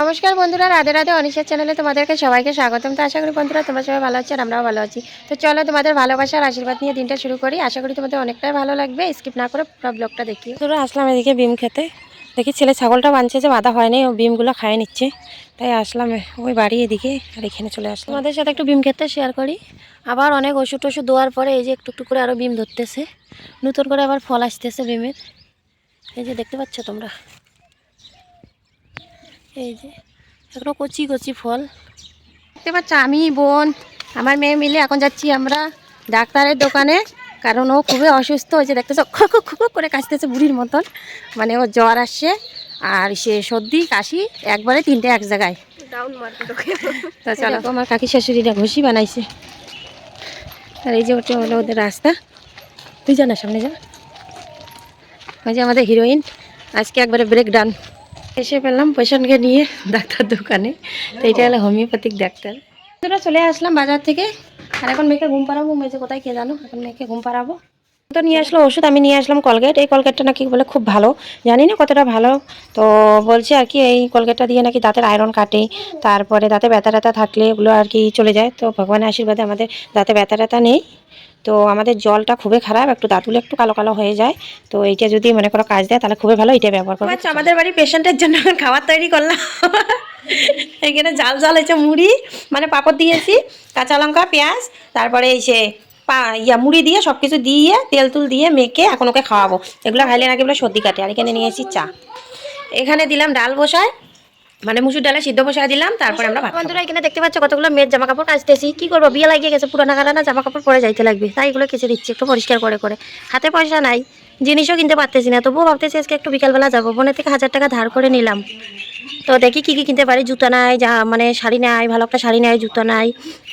নমস্কার বন্ধুরা রাধে রাধে অনিশের চ্যানেলে তোমাদেরকে সবাইকে স্বাগতম। তো আশা করি বন্ধুরা তোমরা সবাই ভালো আছো আর আমরাও ভালো আছি। তো চলো তোমাদের ভালোবাসার আশীর্বাদ নিয়ে দিনটা শুরু করি। আশা করি তোমাদের অনেকটাই ভালো লাগবে। স্কিপ না করে পুরো ব্লগটা দেখি ধরো আসলাম এদিকে বিম খেতে। দেখি ছেলে ছাগলটা বানছে যে বাঁধা হয়নি ও বিমগুলো খায় নিচ্ছে। তাই আসলাম ওই বাড়ি এদিকে আর এখানে চলে আসলাম। তোমাদের সাথে একটু বিম খেতে শেয়ার করি। আবার অনেক ওষুধ টষুধ দেওয়ার পরে এই যে একটু একটু করে আরও বিম ধরতেছে। নতুন করে আবার ফল আসতেছে বিমের। এই যে দেখতে পাচ্ছ তোমরা? এই যে কচি কচি ফল। দেখতে পাচ্ছ আমি বোন আমার মেয়ে মিলে এখন যাচ্ছি আমরা ডাক্তারের দোকানে কারণ ও খুবই অসুস্থ হয়েছে দেখতেছ খুক খুক করে কাশতেছে বুড়ির মতন। মানে ওর জ্বর আসছে আর সে সর্দি কাশি একবারে তিনটে এক জায়গায়। তো চলো। আমার কাকি শাশুড়িরা ঘষি বানাইছে। আর এই যে ওটা হলো ওদের রাস্তা। তুই জানা সামনে যা। ওই যে আমাদের হিরোইন আজকে একবারে ব্রেক ডান এসে পেলাম পেশেন্টকে নিয়ে ডাক্তার দোকানে। তো এটা হলো হোমিওপ্যাথিক ডাক্তার। তোরা চলে আসলাম বাজার থেকে। আর এখন মেয়েকে ঘুম পাড়াবো। মেয়ে যে কোথায় কে জানো? এখন মেয়েকে ঘুম পাড়াবো। তো নিয়ে আসলো ওষুধ, আমি নিয়ে আসলাম কলগেট। এই কলগেটটা নাকি বলে খুব ভালো। জানি না কতটা ভালো। তো বলছে আর কি এই কলগেটটা দিয়ে নাকি দাঁতের আয়রন কাটে। তারপরে দাঁতে ব্যথা ট্যাথা থাকলে ওগুলো আর কি চলে যায়। তো ভগবানের আশীর্বাদে আমাদের দাঁতে ব্যথা ট্যাথা নেই। তো আমাদের জলটা খুবই খারাপ, একটু দাঁতুলে একটু কালো কালো হয়ে যায়। তো এইটা যদি মনে করো কাজ দেয়, তাহলে খুবই ভালো এটা ব্যবহার করব আচ্ছা আমাদের বাড়ি পেশেন্টের জন্য খাবার তৈরি করলাম। এখানে জাল জাল হয়েছে, মুড়ি মানে পাঁপড় দিয়েছি, কাঁচা লঙ্কা, পেঁয়াজ, তারপরে এই সে পা, ইয়া, মুড়ি দিয়ে সব কিছু দিয়ে, তেল তুল দিয়ে মেখে এখন ওকে খাওয়াবো। এগুলো খাইলে নাকি বলে সর্দি কাটে, আর এখানে নিয়েছি চা। এখানে দিলাম ডাল বসায় মানে মুসুর ডালে সিদ্ধ বসায় দিলাম তারপরে আমরা ভাত বন্ধুরা এখানে দেখতে পাচ্ছ কতগুলো মেয়ের জামা কাপড় কাচতেছি। কি করব? বিয়ে লাগিয়ে গেছে পুরানা কাটানা জামা কাপড় পরে যাইতে লাগবে। তাই এগুলো কেচে দিচ্ছি একটু পরিষ্কার করে করে। হাতে পয়সা নাই জিনিসও কিনতে পারতেছি না। তবুও ভাবতেছি আজকে একটু বিকালবেলা যাব। বোনের থেকে হাজার টাকা ধার করে নিলাম। তো দেখি কি কি কিনতে পারি। জুতা নাই যা মানে শাড়ি নাই ভালো একটা শাড়ি নাই জুতো নাই।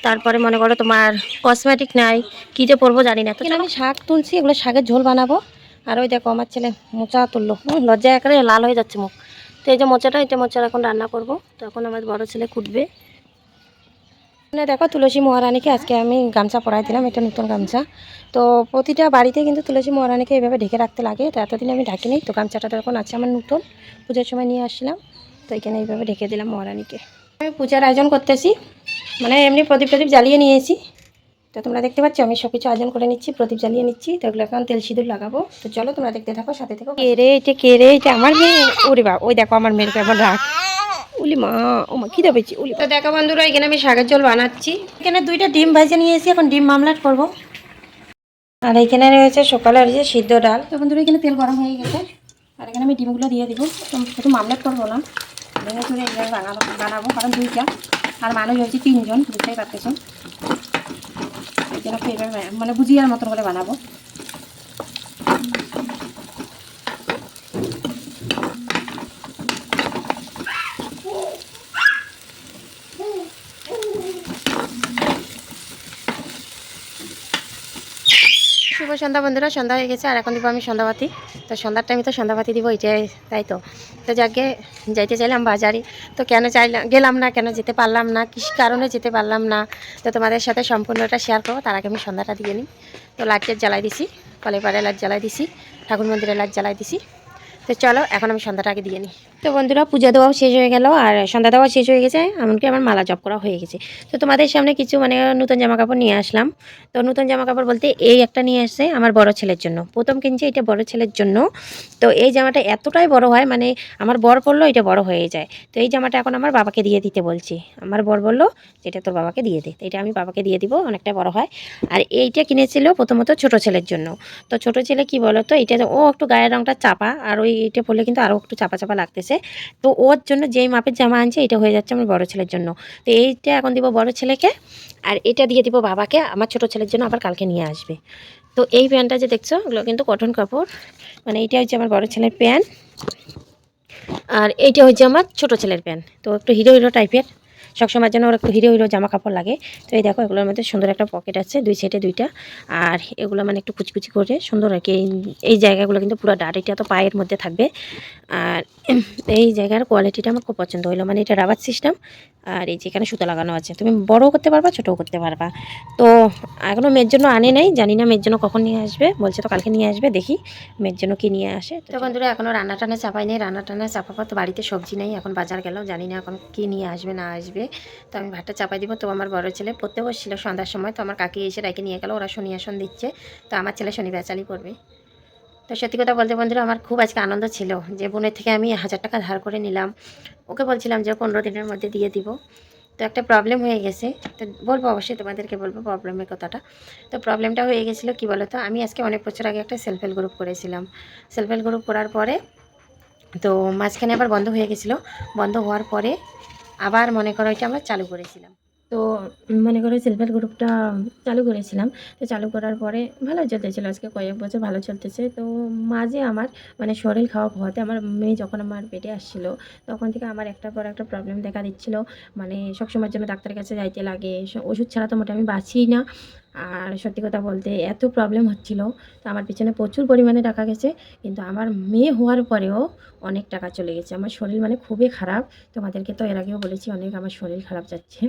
তারপরে মনে করো তোমার কসমেটিক নাই। কী যে পরবো জানি না। তো আমি শাক তুলছি এগুলো শাকের ঝোল বানাবো। আর ওই দেখো আমার ছেলে মোচা তুললো। হুম, লজ্জায় একেবারে লাল হয়ে যাচ্ছে মুখ। তো এই যে মোচাটা এটা মোচা এখন রান্না করব। তো এখন আমার বড় ছেলে কুটবে মানে দেখো, তুলসী মহারানীকে আজকে আমি গামছা পরাই দিলাম, এটা নতুন গামছা। তো প্রতিটা বাড়িতে কিন্তু তুলসী মহারানীকে এইভাবে ঢেকে রাখতে লাগে তো এতদিন আমি ঢাকিনি। তো গামছাটা তো এখন আছে আমার নতুন, পূজার সময় নিয়ে আসছিলাম। তো এখানে এইভাবে ঢেকে দিলাম মহারানীকে। আমি পূজার আয়োজন করতেছি মানে এমনি প্রদীপ প্রদীপ জ্বালিয়ে নিয়েছি। তো তোমরা দেখতে পাচ্ছ আমি সব কিছু আয়োজন করে নিচ্ছি প্রদীপ জ্বালিয়ে নিচ্ছি। তো এগুলো এখন তেল সিঁদুর লাগাবো। তো চলো তোমরা দেখতে থাকো সাথে থেকো। কে রে এটা কে রে এটা আমার মেয়ে? ওরে বা ওই দেখো আমার মেয়ের কেমন রাখ উলি মা ও মা খিদে পেয়েছি উলি তো দেখো বন্ধুরা এখানে আমি শাকের জল বানাচ্ছি। এখানে দুইটা ডিম ভাজে নিয়েছি এখন ডিম মামলাট করব। আর এখানে রয়েছে সকালের যে সিদ্ধ ডাল। তো বন্ধুরা এখানে তেল গরম হয়ে গেছে। আর এখানে আমি ডিমগুলো দিয়ে দিব। একটু মামলাট করব না। ভেঙে চুড়ে এখানে বানাবো বানাবো কারণ দুইটা। আর মানুষ হয়েছে তিনজন বুঝতেই পারতেছেন একটু এভাবে মানে বুঝিয়ার মতন করে বানাবো। শুভ সন্ধ্যা বন্ধুরা, সন্ধ্যা হয়ে গেছে, আর এখন দিব আমি সন্ধ্যাবাতি। তো সন্ধ্যার টাইমে তো সন্ধ্যাবাতি দিব এটাই তাই তো। তো যাকে যাইতে চাইলাম বাজারে, তো কেন চাইলাম গেলাম না, কেন যেতে পারলাম না কী কারণে যেতে পারলাম না, তো তোমাদের সাথে সম্পূর্ণটা শেয়ার করব, তার আগে আমি সন্ধ্যাটা দিয়ে নিই। তো লাইটের জ্বালাই দিছি কলেপাড়ে লাইট জ্বালাই দিছি, ঠাকুর মন্দিরে লাইট জ্বালাই দিছি। তো চলো, এখন আমি সন্ধ্যাটা আগে দিয়ে নিই তো বন্ধুরা, পূজা দেওয়াও শেষ হয়ে গেল, আর সন্ধ্যা দেওয়া শেষ হয়ে গেছে, এমনকি আমার মালা জপ করা হয়ে গেছে। তো তোমাদের সামনে কিছু মানে নতুন জামা কাপড় নিয়ে আসলাম। তো নতুন জামা কাপড় বলতে এই একটা নিয়ে আসছে আমার বড় ছেলের জন্য। প্রথম কিনছি এটা বড় ছেলের জন্য। তো এই জামাটা এতটাই বড় হয় মানে আমার বর পরলো এটা বড় হয়ে যায়। তো এই জামাটা এখন আমার বাবাকে দিয়ে দিতে বলছি। আমার বর বলল, যেটা তোর বাবাকে দিয়ে দে। এটা আমি বাবাকে দিয়ে দিব, অনেকটা বড় হয়। আর এইটা কিনেছিল প্রথমত ছোট ছেলের জন্য। তো ছোট ছেলে কি বলো তো এটা ও একটু গায়ের রংটা চাপা, আর ওই এটা পরলে কিন্তু আরও একটু চাপা চাপা লাগতেছে। তো ওর জন্য যেই মাপের জামা আনছে, এটা হয়ে যাচ্ছে আমার বড় ছেলের জন্য। তো এইটা এখন দিব বড় ছেলেকে, আর এটা দিয়ে দিব বাবাকে, আমার ছোট ছেলের জন্য আবার কালকে নিয়ে আসবে। তো এই প্যান্টটা যে দেখছ, ওগুলো কিন্তু কটন কাপড়। মানে এটা হচ্ছে আমার বড় ছেলের প্যান্ট, আর এইটা হচ্ছে আমার ছোট ছেলের প্যান্ট। তো একটু হিরো হিরো টাইপের। সবসময়ের জন্য ওর একটু হিরো হিরো জামা কাপড় লাগে। তো এই দেখো, এগুলোর মধ্যে সুন্দর একটা পকেট আছে, দুই সাইডে দুইটা। আর এগুলো মানে একটু কুচকুচি করে সুন্দর আর কি, এই- জায়গাগুলো কিন্তু পুরো ডাটিটা তো পায়ের মধ্যে থাকবে। আর এই জায়গার কোয়ালিটিটা আমার খুব পছন্দ হলো মানে এটা রাবার সিস্টেম আর এই যে এখানে সুতো লাগানো আছে, তুমি বড়ও করতে পারবা, ছোটও করতে পারবা। তো এখনও মেয়ের জন্য আনে নাই, জানি না মেয়ের জন্য কখন নিয়ে আসবে, বলছে তো কালকে নিয়ে আসবে, দেখি মেয়ের জন্য কি নিয়ে আসে। তো বন্ধুরা এখনও রান্না টান্না চাপাই নেই রান্না টান্না চাপাবার তো বাড়িতে সবজি নেই, এখন বাজার গেল জানি না এখন কি নিয়ে আসবে, না আসবে। তো আমি ভাতটা চাপাই দিব। তো আমার বড় ছেলে পড়তে বসছিল সন্ধ্যার সময়। তো আমার কাকি এসে রেখে নিয়ে গেল। ওরা শনি আসন দিচ্ছে। তো আমার ছেলে শনি বেচালি করবে। তো সত্যি কথা বলতে বন্ধুরা, আমার খুব আজকে আনন্দ ছিল যে বোনের থেকে আমি হাজার টাকা ধার করে নিলাম। ওকে বলছিলাম যে পনেরো দিনের মধ্যে দিয়ে দিব। তো একটা প্রবলেম হয়ে গেছে। তো বলব অবশ্যই তোমাদেরকে বলব প্রবলেমের কথাটা। তো প্রবলেমটা হয়ে গেছিল কি বলো তো আমি আজকে অনেক বছর আগে একটা সেলফ হেল্প গ্রুপ করেছিলাম। সেলফ হেল্প গ্রুপ করার পরে তো মাঝখানে আবার বন্ধ হয়ে গেছিল। বন্ধ হওয়ার পরে আবার মনে করো এটা আমরা চালু করেছিলাম। তো মনে করো হেল্প গ্রুপটা চালু করেছিলাম। তো চালু করার পরে ভালো চলতেছিল। আজকে কয়েক বছর ভালো চলতেছে। তো মাঝে আমার মানে শরীর খাওয়া হওয়াতে আমার মেয়ে যখন আমার পেটে আসছিল, তখন থেকে আমার একটার পর একটা প্রবলেম দেখা দিচ্ছিল। মানে সবসময়ের জন্য ডাক্তারের কাছে যাইতে লাগে। ওষুধ ছাড়া তো মোটামুটি আমি বাঁচি না। আর সত্যি কথা বলতে এত প্রবলেম হচ্ছিল, তো আমার পিছনে প্রচুর পরিমাণে টাকা গেছে, কিন্তু আমার মেয়ে হওয়ার পরেও অনেক টাকা চলে গেছে। আমার শরীর মানে খুবই খারাপ, তোমাদেরকে তো এর আগেও বলেছি অনেক আমার শরীর খারাপ যাচ্ছে।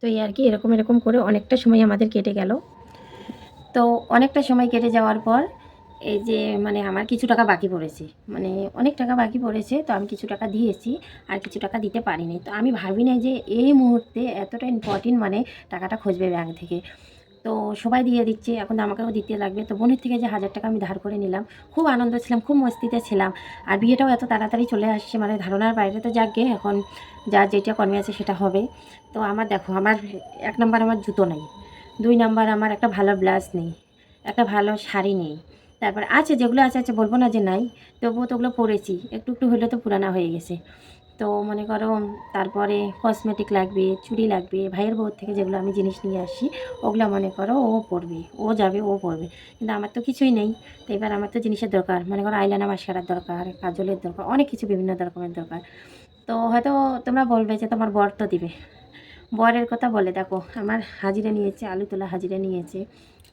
তো এই আর কি, এরকম এরকম করে অনেকটা সময় আমাদের কেটে গেল। তো অনেকটা সময় কেটে যাওয়ার পর এই যে মানে আমার কিছু টাকা বাকি পড়েছে। মানে অনেক টাকা বাকি পড়েছে, তো আমি কিছু টাকা দিয়েছি আর কিছু টাকা দিতে পারিনি। তো আমি ভাবি না যে এই মুহূর্তে এতটা ইম্পর্টেন্ট মানে টাকাটা খুঁজবে ব্যাংক থেকে। তো সবাই দিয়ে দিচ্ছে, এখন আমাকেও দিতে লাগবে। তো বোনের থেকে যে হাজার টাকা আমি ধার করে নিলাম, খুব আনন্দ ছিলাম, খুব মস্তিতে ছিলাম। আর বিয়েটাও এত তাড়াতাড়ি চলে আসছে মানে ধারণার বাইরে তো যাক, এখন যা যেটা কর্মে আছে সেটা হবে। তো আমার দেখো, আমার এক নাম্বার আমার জুতো নেই, দুই নাম্বার আমার একটা ভালো ব্লাউজ নেই, একটা ভালো শাড়ি নেই। তারপর আছে, যেগুলো আছে আছে, বলব না যে নাই, তবুও তো ওগুলো পরেছি একটু একটু হলে তো পুরানা হয়ে গেছে। তো মনে করো, তারপরে কসমেটিক লাগবে, চুড়ি লাগবে, ভাইয়ের বউর থেকে যেগুলো আমি জিনিস নিয়ে আসি, ওগুলো মনে করো ও পরবে, ও যাবে, ও পরবে। কিন্তু আমার তো কিছুই নেই। তো এবার আমার তো জিনিসের দরকার, মনে করো আইলানা মাস্কারার দরকার, কাজলের দরকার, অনেক কিছু বিভিন্ন রকমের দরকার। তো হয়তো তোমরা বলবে যে তোমার বর তো দিবে। বরের কথা বলে, দেখো, আমার হাজিরা নিয়েছে, আলু তোলা হাজিরা নিয়েছে।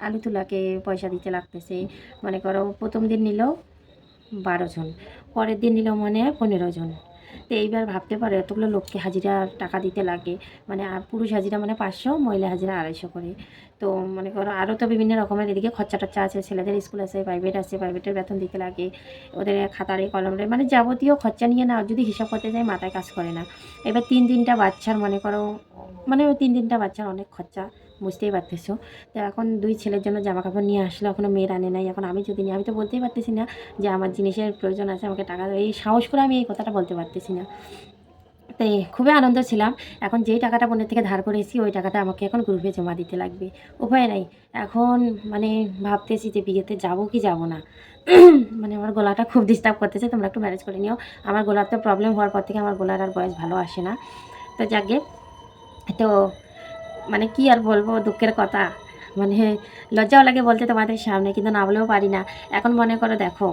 আলু তোলাকে পয়সা দিতে লাগতেছে। মনে করো প্রথম দিন নিল বারো জন, পরের দিন নিল মনে হয় পনেরো জন। তো এইবার ভাবতে পারো এতগুলো লোককে হাজিরা টাকা দিতে লাগে। মানে আর পুরুষ হাজিরা মানে পাঁচশো, মহিলা হাজিরা আড়াইশো করে। তো মনে করো আরও তো বিভিন্ন রকমের এদিকে খরচা টচ্চা আছে, ছেলেদের স্কুল আছে প্রাইভেট আছে প্রাইভেটের বেতন দিতে লাগে, ওদের খাতারে কলমরে মানে যাবতীয় খরচা নিয়ে না, যদি হিসাব করতে যাই মাথায় কাজ করে না এবার তিন তিনটা বাচ্চার মনে করো মানে ওই তিন তিনটা বাচ্চার অনেক খরচা, বুঝতেই পারতেছো তো এখন দুই ছেলের জন্য জামা কাপড় নিয়ে আসলো এখনও মেয়ের আনে নাই, এখন আমি যদি নিই, আমি তো বলতেই পারতেছি না যে আমার জিনিসের প্রয়োজন আছে, আমাকে টাকা। এই সাহস করে আমি এই কথাটা বলতে পারতেছি না তাই খুবই আনন্দ ছিলাম। এখন যেই টাকাটা বোনের থেকে ধার করেছি, ওই টাকাটা আমাকে এখন গ্রুপে জমা দিতে লাগবে। উপায় নাই। এখন মানে ভাবতেছি যে বিয়েতে যাব কি যাব না। মানে আমার গলাটা খুব ডিস্টার্ব করতেছে, তোমরা একটু ম্যানেজ করে নিও। আমার গলার তো প্রবলেম হওয়ার পর থেকে আমার গলার আর বয়স ভালো আসে না। তো যাকে, তো মানে কি আর বলব, দুঃখের কথা। মানে লজ্জাও লাগে বলতে তোমাদের সামনে, কিন্তু না বলেও পারি না। এখন মনে করো দেখো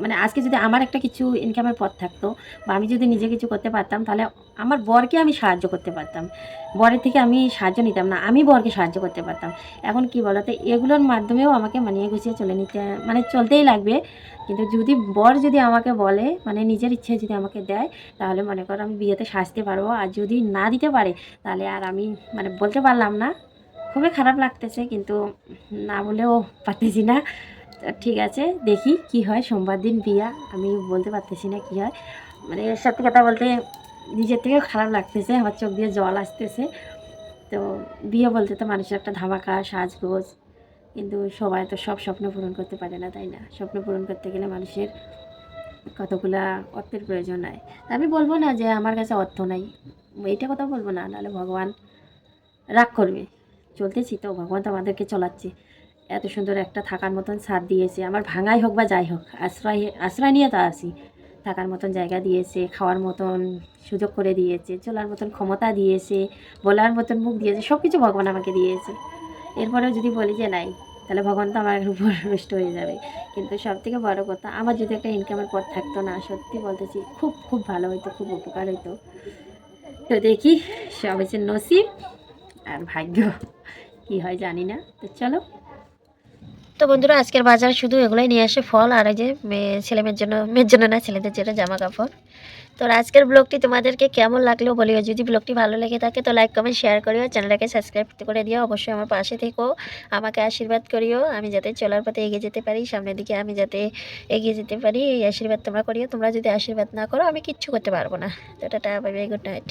মানে আজকে যদি আমার একটা কিছু ইনকামের পথ থাকতো বা আমি যদি নিজে কিছু করতে পারতাম, তাহলে আমার বরকে আমি সাহায্য করতে পারতাম। বরের থেকে আমি সাহায্য নিতাম না, আমি বরকে সাহায্য করতে পারতাম। এখন কি বলতো, এগুলোর মাধ্যমেও আমাকে মানিয়ে গুছিয়ে চলে নিতে মানে চলতেই লাগবে। কিন্তু যদি বর যদি আমাকে বলে মানে নিজের ইচ্ছে যদি আমাকে দেয়, তাহলে মনে করো আমি বিয়েতে সাজতে পারব। আর যদি না দিতে পারে, তাহলে আর আমি মানে বলতে পারলাম না। খুবই খারাপ লাগতেছে, কিন্তু না বলেও পারতেছি না। ঠিক আছে, দেখি কি হয়। সোমবার দিন বিয়া, আমি বলতে পারতেছি না কি হয়। মানে সত্যি কথা বলতে নিজের থেকে খারাপ লাগতেছে, আমার চোখ দিয়ে জল আসতেছে। তো বিয়ে বলতে তো মানুষের একটা ধামাকা, সাজগোজ। কিন্তু সবাই তো সব স্বপ্ন পূরণ করতে পারে না, তাই না? স্বপ্ন পূরণ করতে গেলে মানুষের কতগুলা অর্থের প্রয়োজন হয়। আমি বলব না যে আমার কাছে অর্থ নাই। এইটা কথা বলব না, নাহলে ভগবান রাগ করবে। চলতেছি তো, ভগবান তো আমাদেরকে চলাচ্ছে। এত সুন্দর একটা থাকার মতন ছাদ দিয়েছে। আমার ভাঙাই হোক বা যাই হোক, আশ্রয় আশ্রয় নিয়ে তো আসি থাকার মতন জায়গা দিয়েছে, খাওয়ার মতন সুযোগ করে দিয়েছে, চলার মতন ক্ষমতা দিয়েছে, বলার মতন মুখ দিয়েছে সব কিছু ভগবান আমাকে দিয়েছে। এরপরেও যদি বলি যে নাই, তাহলে ভগবান তো আমার উপর রুষ্ট হয়ে যাবে। কিন্তু সব থেকে বড় কথা, আমার যদি একটা ইনকামের পথ থাকতো না, সত্যি বলতেছি, খুব খুব ভালো হতো খুব উপকার হতো তো তো দেখি, সব হচ্ছে নসিব আর ভাগ্য, কি হয় জানি না। তো চলো। তো বন্ধুরা, আজকের বাজার শুধু এগুলোই নিয়ে আসে ফল আর এই যে মেয়ে, ছেলে মেয়ের জন্য মেয়ের জন্য না, ছেলেদের জন্য জামা কাপড় তো আজকের ব্লগটি তোমাদেরকে কেমন লাগল বলিও, যদি ব্লগটি ভালো লেগে থাকে তো লাইক কমেন্ট শেয়ার করিও, চ্যানেলটাকে সাবস্ক্রাইব করে দিও, অবশ্যই আমার পাশে থেকো, আমাকে আশীর্বাদ করিও, আমি যাতে চলার পথে এগিয়ে যেতে পারি, সামনের দিকে আমি যাতে এগিয়ে যেতে পারি, এই আশীর্বাদ তোমরা করিও, তোমরা যদি আশীর্বাদ না করো, আমি কিচ্ছু করতে পারব না। তো tata bye bye good night